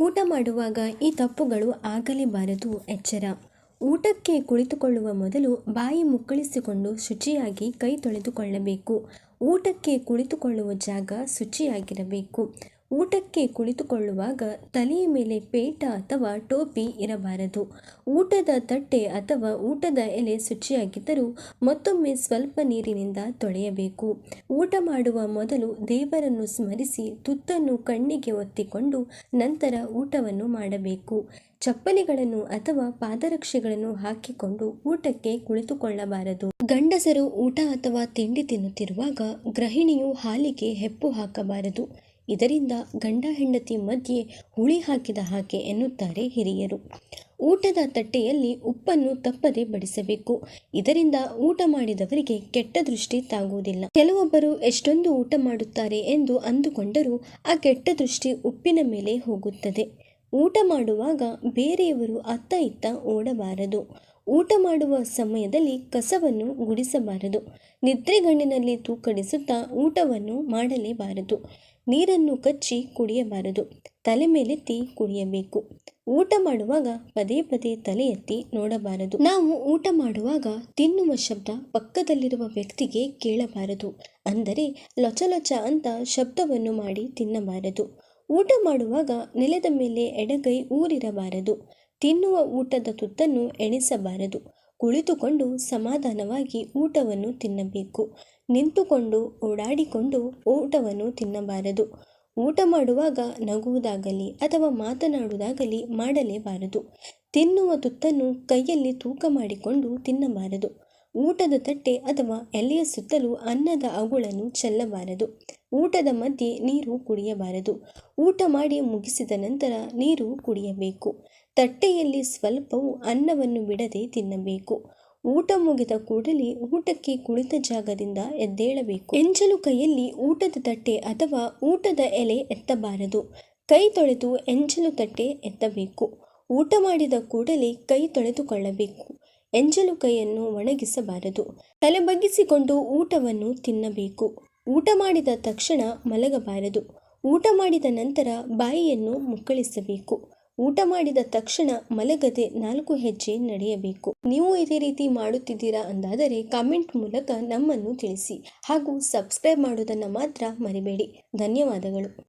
ಊಟ ಮಾಡುವಾಗ ಈ ತಪ್ಪುಗಳು ಆಗಲೇಬಾರದು ಎಚ್ಚರ. ಊಟಕ್ಕೆ ಕುಳಿತುಕೊಳ್ಳುವ ಮೊದಲು ಬಾಯಿ ಮುಕ್ಕಳಿಸಿಕೊಂಡು ಶುಚಿಯಾಗಿ ಕೈ ತೊಳೆದುಕೊಳ್ಳಬೇಕು. ಊಟಕ್ಕೆ ಕುಳಿತುಕೊಳ್ಳುವ ಜಾಗ ಶುಚಿಯಾಗಿರಬೇಕು. ಊಟಕ್ಕೆ ಕುಳಿತುಕೊಳ್ಳುವಾಗ ತಲೆಯ ಮೇಲೆ ಪೇಟ ಅಥವಾ ಟೋಪಿ ಇರಬಾರದು. ಊಟದ ತಟ್ಟೆ ಅಥವಾ ಊಟದ ಎಲೆ ಶುಚಿಯಾಗಿದ್ದರೂ ಮತ್ತೊಮ್ಮೆ ಸ್ವಲ್ಪ ನೀರಿನಿಂದ ತೊಳೆಯಬೇಕು. ಊಟ ಮಾಡುವ ಮೊದಲು ದೇವರನ್ನು ಸ್ಮರಿಸಿ ತುತ್ತನ್ನು ಕಣ್ಣಿಗೆ ಒತ್ತಿಕೊಂಡು ನಂತರ ಊಟವನ್ನು ಮಾಡಬೇಕು. ಚಪ್ಪಲಿಗಳನ್ನು ಅಥವಾ ಪಾದರಕ್ಷೆಗಳನ್ನು ಹಾಕಿಕೊಂಡು ಊಟಕ್ಕೆ ಕುಳಿತುಕೊಳ್ಳಬಾರದು. ಗಂಡಸರು ಊಟ ಅಥವಾ ತಿಂಡಿ ತಿನ್ನುತ್ತಿರುವಾಗ ಗೃಹಿಣಿಯು ಹಾಲಿಗೆ ಹೆಪ್ಪು ಹಾಕಬಾರದು. ಇದರಿಂದ ಗಂಡ ಹೆಂಡತಿ ಮಧ್ಯೆ ಹುಳಿ ಹಾಕಿದ ಹಾಗೆ ಎನ್ನುತ್ತಾರೆ ಹಿರಿಯರು. ಊಟದ ತಟ್ಟೆಯಲ್ಲಿ ಉಪ್ಪನ್ನು ತಪ್ಪದೆ ಬಡಿಸಬೇಕು. ಇದರಿಂದ ಊಟ ಮಾಡಿದವರಿಗೆ ಕೆಟ್ಟ ದೃಷ್ಟಿ ತಾಗುವುದಿಲ್ಲ. ಕೆಲವೊಬ್ಬರು ಎಷ್ಟೊಂದು ಊಟ ಮಾಡುತ್ತಾರೆ ಎಂದು ಅಂದುಕೊಂಡರೂ ಆ ಕೆಟ್ಟ ದೃಷ್ಟಿ ಉಪ್ಪಿನ ಮೇಲೆ ಹೋಗುತ್ತದೆ. ಊಟ ಮಾಡುವಾಗ ಬೇರೆಯವರು ಅತ್ತ ಇತ್ತ ಓಡಬಾರದು. ಊಟ ಮಾಡುವ ಸಮಯದಲ್ಲಿ ಕಸವನ್ನು ಗುಡಿಸಬಾರದು. ನಿದ್ರೆಗಣ್ಣಿನಲ್ಲಿ ತೂಕಡಿಸುತ್ತಾ ಊಟವನ್ನು ಮಾಡಲೇಬಾರದು. ನೀರನ್ನು ಕಚ್ಚಿ ಕುಡಿಯಬಾರದು. ತಲೆ ಮೇಲೆತ್ತಿ ಕುಡಿಯಬೇಕು. ಊಟ ಮಾಡುವಾಗ ಪದೇ ಪದೇ ತಲೆ ಎತ್ತಿ ನೋಡಬಾರದು. ನಾವು ಊಟ ಮಾಡುವಾಗ ತಿನ್ನುವ ಶಬ್ದ ಪಕ್ಕದಲ್ಲಿರುವ ವ್ಯಕ್ತಿಗೆ ಕೇಳಬಾರದು. ಅಂದರೆ ಲೊಚಲೊಚ ಅಂತ ಶಬ್ದವನ್ನು ಮಾಡಿ ತಿನ್ನಬಾರದು. ಊಟ ಮಾಡುವಾಗ ನೆಲದ ಮೇಲೆ ಎಡಗೈ ಊರಿರಬಾರದು. ತಿನ್ನುವ ಊಟದ ತುತ್ತನ್ನು ಎಣಿಸಬಾರದು. ಕುಳಿತುಕೊಂಡು ಸಮಾಧಾನವಾಗಿ ಊಟವನ್ನು ತಿನ್ನಬೇಕು. ನಿಂತುಕೊಂಡು, ಓಡಾಡಿಕೊಂಡು ಊಟವನ್ನು ತಿನ್ನಬಾರದು. ಊಟ ಮಾಡುವಾಗ ನಗುವುದಾಗಲಿ ಅಥವಾ ಮಾತನಾಡುವುದಾಗಲಿ ಮಾಡಲೇಬಾರದು. ತಿನ್ನುವ ತುತ್ತನ್ನು ಕೈಯಲ್ಲಿ ತೂಕ ಮಾಡಿಕೊಂಡು ತಿನ್ನಬಾರದು. ಊಟದ ತಟ್ಟೆ ಅಥವಾ ಎಲೆಯ ಸುತ್ತಲೂ ಅನ್ನದ ಅಗುಳನ್ನು ಚೆಲ್ಲಬಾರದು. ಊಟದ ಮಧ್ಯೆ ನೀರು ಕುಡಿಯಬಾರದು. ಊಟ ಮಾಡಿ ಮುಗಿಸಿದ ನಂತರ ನೀರು ಕುಡಿಯಬೇಕು. ತಟ್ಟೆಯಲ್ಲಿ ಸ್ವಲ್ಪವೂ ಅನ್ನವನ್ನು ಬಿಡದೆ ತಿನ್ನಬೇಕು. ಊಟ ಮುಗಿದ ಕೂಡಲೇ ಊಟಕ್ಕೆ ಕುಳಿತ ಜಾಗದಿಂದ ಎದ್ದೇಳಬೇಕು. ಎಂಜಲು ಕೈಯಲ್ಲಿ ಊಟದ ತಟ್ಟೆ ಅಥವಾ ಊಟದ ಎಲೆ ಎತ್ತಬಾರದು. ಕೈ ತೊಳೆದು ಎಂಜಲು ತಟ್ಟೆ ಎತ್ತಬೇಕು. ಊಟ ಮಾಡಿದ ಕೂಡಲೇ ಕೈ ತೊಳೆದುಕೊಳ್ಳಬೇಕು. ಎಂಜಲು ಕೈಯನ್ನು ಒಣಗಿಸಬಾರದು. ತಲೆ ಬಗ್ಗಿಸಿಕೊಂಡು ಊಟವನ್ನು ತಿನ್ನಬೇಕು. ಊಟ ಮಾಡಿದ ತಕ್ಷಣ ಮಲಗಬಾರದು. ಊಟ ಮಾಡಿದ ನಂತರ ಬಾಯಿಯನ್ನು ಮುಕ್ಕಳಿಸಬೇಕು. ಊಟ ಮಾಡಿದ ತಕ್ಷಣ ಮಲಗದೆ ನಾಲ್ಕು ಹೆಜ್ಜೆ ನಡೆಯಬೇಕು. ನೀವು ಇದೇ ರೀತಿ ಮಾಡುತ್ತಿದ್ದೀರಾ ಅಂದಾದರೆ ಕಾಮೆಂಟ್ ಮೂಲಕ ನಮ್ಮನ್ನು ತಿಳಿಸಿ ಹಾಗೂ ಸಬ್ಸ್ಕ್ರೈಬ್ ಮಾಡುವುದನ್ನು ಮಾತ್ರ ಮರಿಬೇಡಿ. ಧನ್ಯವಾದಗಳು.